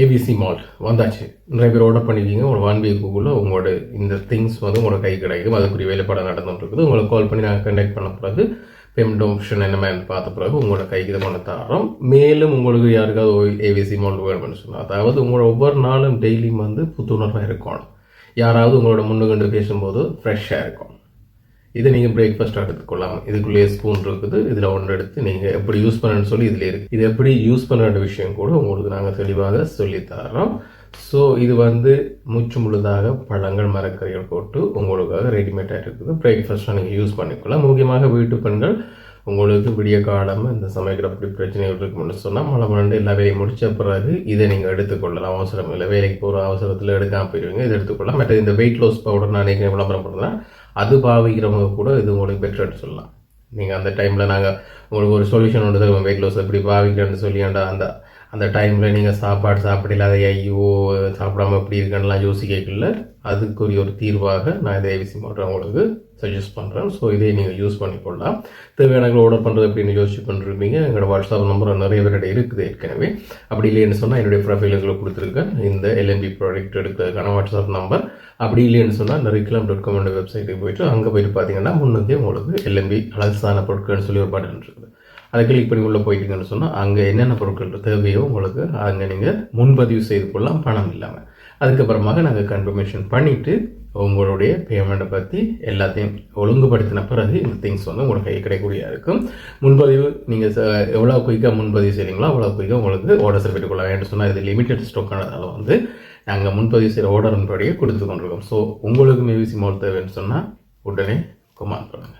ABC mall வந்தாச்சு. நிறைய பேர் ஆர்டர் பண்ணிருக்கீங்க. ஒரு ஒன் வீக்குள்ளே உங்களோட இந்த திங்ஸ் வந்து உங்களோட கை கிடைக்கும் அதுக்குரிய வேலைப்பாடு நடந்துட்டு இருக்குது உங்களுக்கு கால் பண்ணி நாங்கள் கண்டக்ட் பண்ண பிறகு பேமெண்ட் ஆப்ஷன் என்ன மாதிரி பார்த்த பிறகு உங்களோட கைக்கு இதை பண்ண தரோம் மேலும் உங்களுக்கு யாருக்காவது ஏபிசி மால் வேணும்னு சொன்னால் அதாவது உங்களோட ஒவ்வொரு நாளும் டெய்லியும் வந்து புத்துணர்வாக இருக்கணும். யாராவது உங்களோட முன்னுகண்டு பேசும்போது ஃப்ரெஷ்ஷாக இருக்கும் இதை நீங்கள் பிரேக்ஃபாஸ்ட் எடுத்துக்கொள்ளலாம் இதுக்குள்ளேயே ஸ்பூன் இருக்குது இதில் ஒன்று எடுத்து நீங்கள் எப்படி யூஸ் பண்ணணும்னு சொல்லி இதில் இருக்குது இது எப்படி யூஸ் பண்ணுற விஷயம் கூட உங்களுக்கு நாங்கள் தெளிவாக சொல்லித்தரோம். ஸோ இது வந்து மூச்சு முழுதாக பழங்கள் மரக்கறிகள் போட்டு உங்களுக்காக ரெடிமேடாக இருக்குது. பிரேக்ஃபாஸ்ட்டாக நீங்கள் யூஸ் பண்ணிக்கலாம் முக்கியமாக வீட்டு பெண்கள் உங்களுக்கு விடிய காலம் இந்த சமைக்கிற அப்படி பிரச்சனைகள் இருக்கும்னு சொன்னால் மழை மழை எல்லா வேலையும் முடிச்ச பிறகு இதை நீங்கள் எடுத்துக்கொள்ளலாம். அவசரம் இல்லை. வேலைக்கு போகிற அவசரத்தில் எடுக்காமல் போயிடுவீங்க இதை எடுத்துக்கொள்ளலாம். மற்ற இந்த வெயிட் லாஸ் பவுடர் நான் நீங்கள் விளம்பரம் பண்ணுறேன் அது பாவிக்கிறவங்க கூட இது உங்களுக்கு பெட்டர்னு சொல்லலாம். நீங்கள் அந்த டைமில் நாங்கள் உங்களுக்கு ஒரு சொல்யூஷன் ஒன்று தருவோம் வெயிட் லாஸ் எப்படி பாவிக்கிறேன்னு சொல்லி அந்த அந்த டைமில் நீங்கள் சாப்பாடு சாப்பிடல அதை ஐயோ சாப்பிடாம எப்படி இருக்கேன்லாம் யோசிக்கல அதுக்குரிய ஒரு தீர்வாக நான் இதை ஏவிசி மாட்டேன் உங்களுக்கு சஜஸ்ட் பண்ணுறேன் ஸோ இதை நீங்கள் யூஸ் பண்ணிக்கொள்ளலாம். தேவையான ஆர்டர் பண்ணுறது எப்படின்னு யோசிச்சு பண்ணிருப்பீங்க எங்களோட வாட்ஸ்அப் நம்பர் நிறைய பேருடைய இருக்குது ஏற்கனவே. அப்படி இல்லைன்னு சொன்னால் என்னுடைய ப்ரொஃபைல் உங்களுக்கு கொடுத்துருக்கேன். இந்த எல்எம்பி ப்ராடக்ட் எடுக்கிறதுக்கான வாட்ஸ்அப் நம்பர் அப்படி இல்லைன்னு சொன்னால் நரிக்கலாம் டாட் காம் வெப்சைட்டுக்கு போயிட்டு அங்கே போயிட்டு பார்த்தீங்கன்னா முன்னுக்கே உங்களுக்கு எல்எம்பி அழகான பொருட்கள்னு சொல்லி ஒரு பட்டன் இருக்குது. அதை கிளிக் பண்ணி உள்ளே போயிட்டீங்கன்னு சொன்னால் அங்கே என்னென்ன பொருட்கள் தேவையோ உங்களுக்கு அங்கே நீங்கள் முன்பதிவு செய்து கொள்ளலாம் பணம் இல்லாமல் அதுக்கப்புறமாக நாங்கள் கன்ஃபர்மேஷன் பண்ணிவிட்டு உங்களுடைய பேமெண்ட்டை பற்றி எல்லாத்தையும் ஒழுங்குபடுத்தின பிறகு இந்த திங்ஸ் வந்து உங்களுக்கு கை கிடைக்கக்கூடிய இருக்கும். முன்பதிவு நீங்கள் எவ்வளோ குயிக்காக முன்பதிவு செய்கிறீங்களோ அவ்வளோ குயிக்காக உங்களுக்கு ஆர்டர் சர்டிஃபிகேட் கொள்ள வேண்டும் சொன்னால் இது லிமிடெட் ஸ்டாக்கானதால் வந்து நாங்கள் முன்பதிவு செய்கிற ஆர்டரின் படியே கொடுத்து கொண்டிருக்கோம். ஸோ உங்களுக்கு மேபிசி மால் தேவைன்னு சொன்னால் உடனே குமார் பண்ணுங்கள்